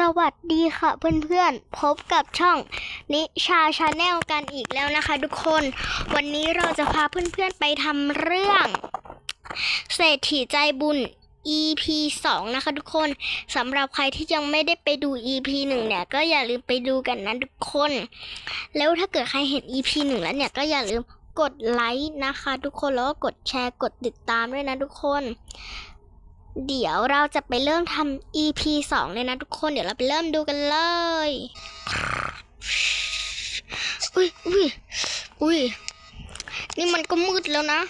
สวัสดีค่ะเพื่อนๆ พบกับช่องนิชาชาแนลกันอีกแล้วนะคะทุกคน วันนี้เราจะพาเพื่อนๆไปทำเรื่อง เศรษฐีใจบุญ EP 2 นะคะทุกคนสำหรับใครที่ยังไม่ได้ไปดู EP 1 เนี่ย ก็อย่าลืมไปดูกันนะทุกคน แล้วถ้าเกิดใครเห็น EP 1 แล้วเนี่ยก็อย่าลืมกดไลค์นะคะ ทุกคนแล้วก็กดแชร์กดติดตามด้วยนะทุกคน เดี๋ยวเราจะไปเริ่มทำ EP 2 เลยนะทุกคน เดี๋ยวเราไปเริ่มดูกันเลย อุ้ยอุ้ยอุ้ยนี่มันก็มืดแล้วนะ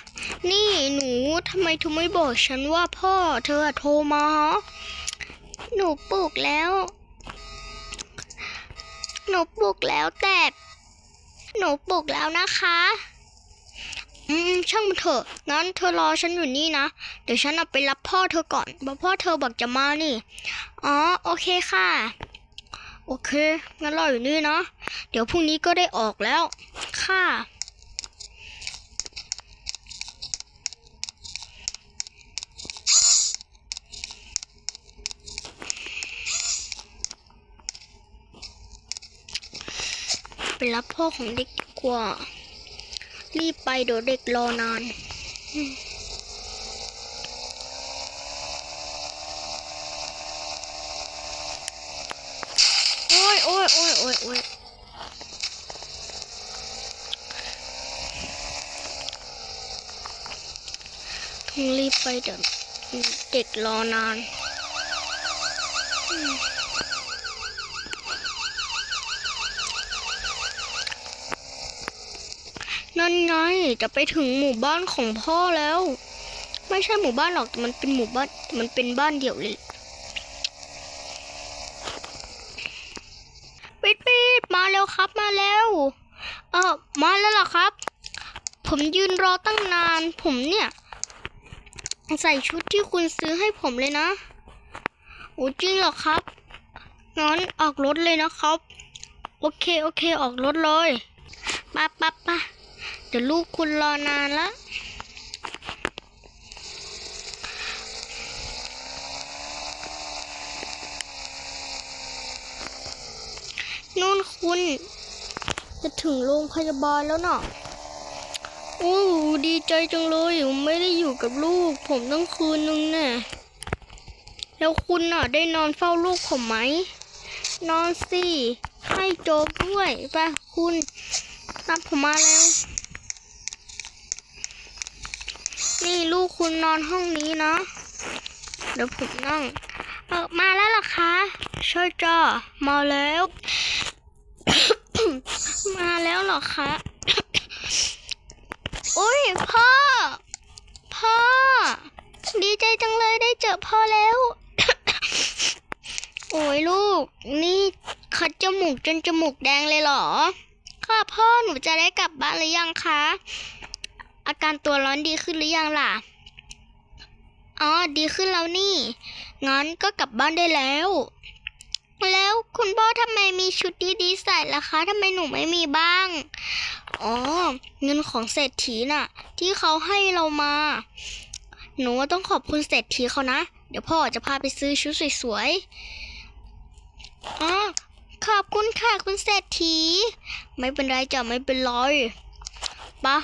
นี่หนูทำไมเธอไม่บอกฉันว่าพ่อเธอโทรมา หนูปลุกแล้ว หนูปลุกแล้วแต่ หนูปลุกแล้วนะคะ อืมช่างมันเถอะงั้นเธอรอฉันอยู่นี่นะ เดี๋ยวฉันเอาไปรับพ่อเธอก่อนเพราะพ่อเธอบอกจะมานี่ อ๋อโอเคค่ะ โอเค งั้นรออยู่นี่นะ เดี๋ยวพรุ่งนี้ก็ได้ออกแล้ว ค่ะไปรับพ่อของเด็กดีกว่า รีบไปเดี๋ยวเด็กรอนาน โอ้ยโอ้ยโอ้ยโอ้ยโอ้ยต้องรีบไปเดี๋ยวเด็กรอนาน มันไงจะไปถึงหมู่บ้านของพ่อแล้ว ไม่ใช่หมู่บ้านหรอกแต่มันเป็นหมู่บ้านมันเป็นบ้านเดี่ยวเลยปิดปิดมาแล้วครับมาแล้วเออมาแล้วเหรอครับ ผมยืนรอตั้งนาน ผมเนี่ย ใส่ชุดที่คุณซื้อให้ผมเลยนะโอ้จริงเหรอครับงั้นออกรถเลยนะครับ โอเค โอเค ออกรถเลยปะปะปะ เดี๋ยวลูกคุณรอนานละนู่นคุณ จะถึงโรงพยาบาลแล้วเน่ะโอ้ดีใจจังเลยผมไม่ได้อยู่กับลูก ผมตั้งคืนนึงแน่แล้วคุณน่ะ ได้นอนเฝ้าลูกผมไหม นอนสิให้โจ๊กด้วยไปคุณตามผมมาแล้ว นี่ลูก คุณนอนห้องนี้เนาะเดี๋ยวผมนั่งเออมาแล้วหรอคะช่วยจ้ามาแล้ว มาแล้วหรอคะอุ้ยพ่อ พ่อ ดีใจจังเลยได้เจอพ่อแล้ว โอ้ยลูก นี่คัดจมูกจนจมูกแดงเลยเหรอ ค่ะพ่อหนูจะได้กลับบ้านหรือยังคะ อาการตัวร้อนดีขึ้นหรือยังล่ะ อ๋อ ดีขึ้นแล้วนี่ งั้นก็กลับบ้านได้แล้ว แล้วคุณพ่อทำไมมีชุดดีๆใส่ล่ะคะทำไมหนูไม่มีบ้าง อ๋อ เงินของเศรษฐีน่ะ ที่เขาให้เรามา หนูต้องขอบคุณเศรษฐีเขานะ เดี๋ยวพ่อจะพาไปซื้อชุดสวยๆอ๋อขอบคุณค่ะคุณเศรษฐี ไม่เป็นไรจ้ะไม่เป็นไรปะ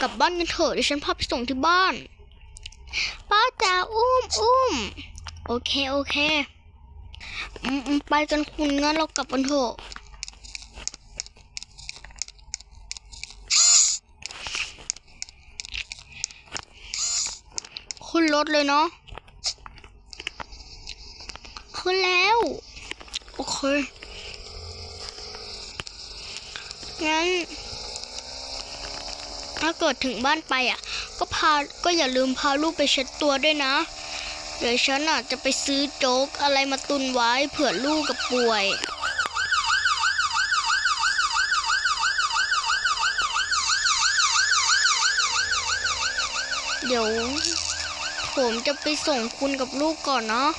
กลับบ้านกันเถอะเดี๋ยวฉันพาไปส่งที่บ้าน ป้าจ๋าอุ้มอุ้มโอเคโอเคอืมไปกันคุณงั้นเรากลับกันเถอะขึ้นรถเลยเนาะขึ้นแล้ว โอเคงั้นถ้าเกิดถึงบ้านไปอะ ก็พาก็อย่าลืมพาลูกไปเช็ดตัวด้วยนะ เดี๋ยวฉันอะจะไปซื้อโจ๊กอะไรมาตุนไว้เผื่อลูกกับป่วย เดี๋ยว ผมจะไปส่งคุณกับลูกก่อนเนาะ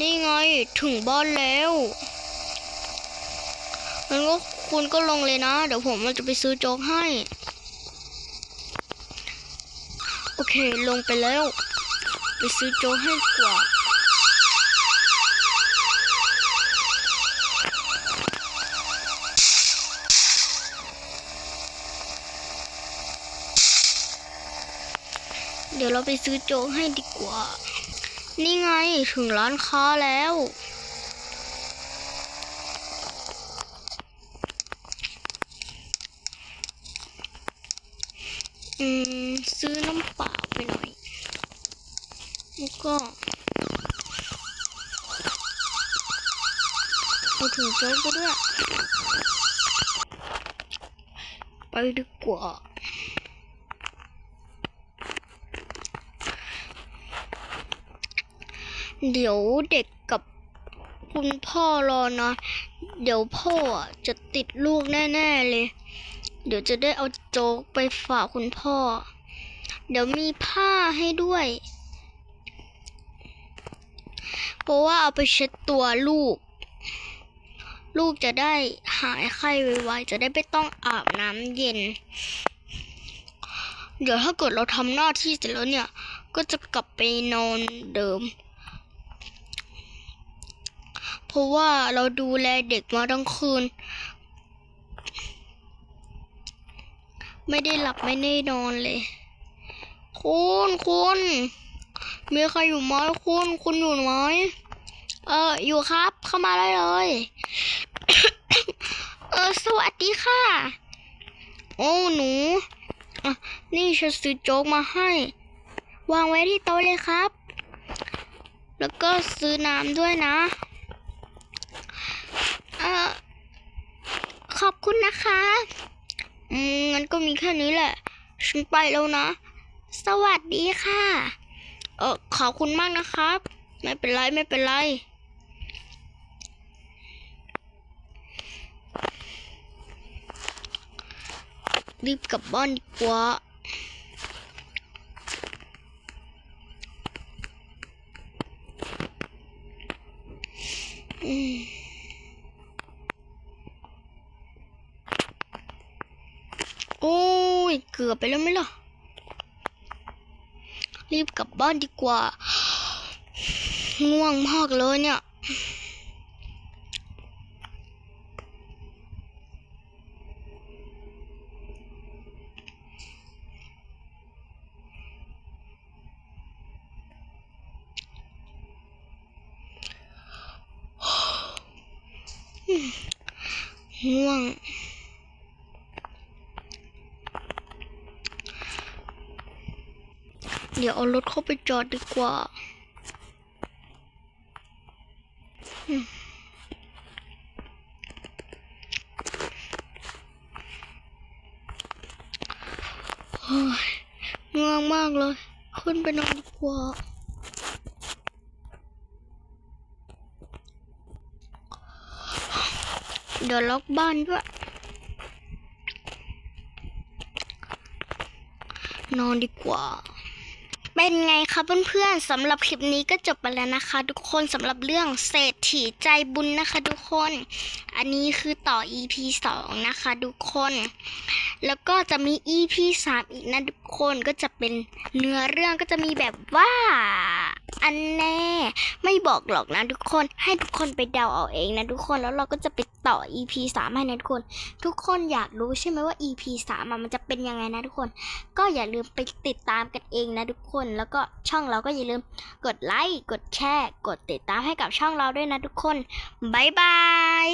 นี่ไงถึงบ้านแล้ว งั้นก็คุณก็ลงเลยนะ เดี๋ยวผมมันจะไปซื้อโจ๊กให้ โอเคลงไปแล้ว ไปซื้อโจ๊กให้ดีกว่าเดี๋ยวเราไปซื้อโจ๊กให้ดีกว่า นี่ไงถึงร้านค้าแล้ว อืมซื้อน้ำเปล่าไปหน่อย แล้วก็เอาถุงโจ๊กไปด้วย ไปดีกว่าเดี๋ยวเด็กกับคุณพ่อรอนะ เดี๋ยวพ่อจะติดลูกแน่ ๆ เลย เดี๋ยวจะได้เอาโจ๊กไปฝากคุณพ่อ เดี๋ยวมีผ้าให้ด้วย เพราะว่าเอาไปเช็ดตัวลูก ลูกจะได้หายไข้ไวๆจะได้ไม่ต้องอาบน้ำเย็น เดี๋ยวถ้าเกิดเราทำหน้าที่เสร็จแล้วเนี่ย ก็จะกลับไปนอนเดิม เพราะว่าเราดูแลเด็กมาทั้งคืน ไม่ได้หลับไม่ได้นอนเลย คุณคุณมีใครอยู่ไหมคุณคุณอยู่ไหมเออ อยู่ครับ เข้ามาได้เลย เออ สวัสดีค่ะ โอ้หนูนี่ฉันซื้อโจ๊กมาให้ วางไว้ที่โต๊ะเลยครับ แล้วก็ซื้อน้ำด้วยนะเออขอบคุณนะคะ อืมงั้นก็มีแค่นี้แหละ ฉันไปแล้วนะ สวัสดีค่ะ เออขอบคุณมากนะครับ ไม่เป็นไรไม่เป็นไรรีบกลับบ้านดีกว่า โอ้ย เกือบไปแล้วไหมล่ะ รีบกลับบ้านดีกว่า ง่วงมากเลยเนี่ย ง่วง เดี๋ยวเอารถเข้าไปจอดดีกว่าอืมโอ้ยง่วงมากเลย ขึ้นไปนอนดีกว่า เดี๋ยวล็อกบ้านด้วย นอนดีกว่า เป็นไงคะเพื่อนๆสำหรับคลิปนี้ก็จบไปแล้วนะคะ ทุกคนสำหรับเรื่องเศรษฐีใจบุญนะคะ ทุกคน อันนี้คือต่อ EP 2 นะคะ ทุกคน แล้วก็จะมี EP 3อีกนะทุกคนก็จะเป็นเนื้อเรื่องก็จะมีแบบว่า อันแน่ไม่บอกหรอกนะทุกคนให้ทุกคนไปเดาเอาเองนะทุกคนแล้วเราก็จะไปต่อ EP 3ให้นะทุกคน ทุกคนอยากรู้ใช่ไหมว่า EP 3อะมันจะเป็นยังไงนะทุกคน ก็อย่าลืมไปติดตามกันเองนะทุกคน แล้วก็ช่องเราก็อย่าลืมกดไลค์กดแชร์กดติดตามให้กับช่องเราด้วยนะทุกคนบ๊ายบาย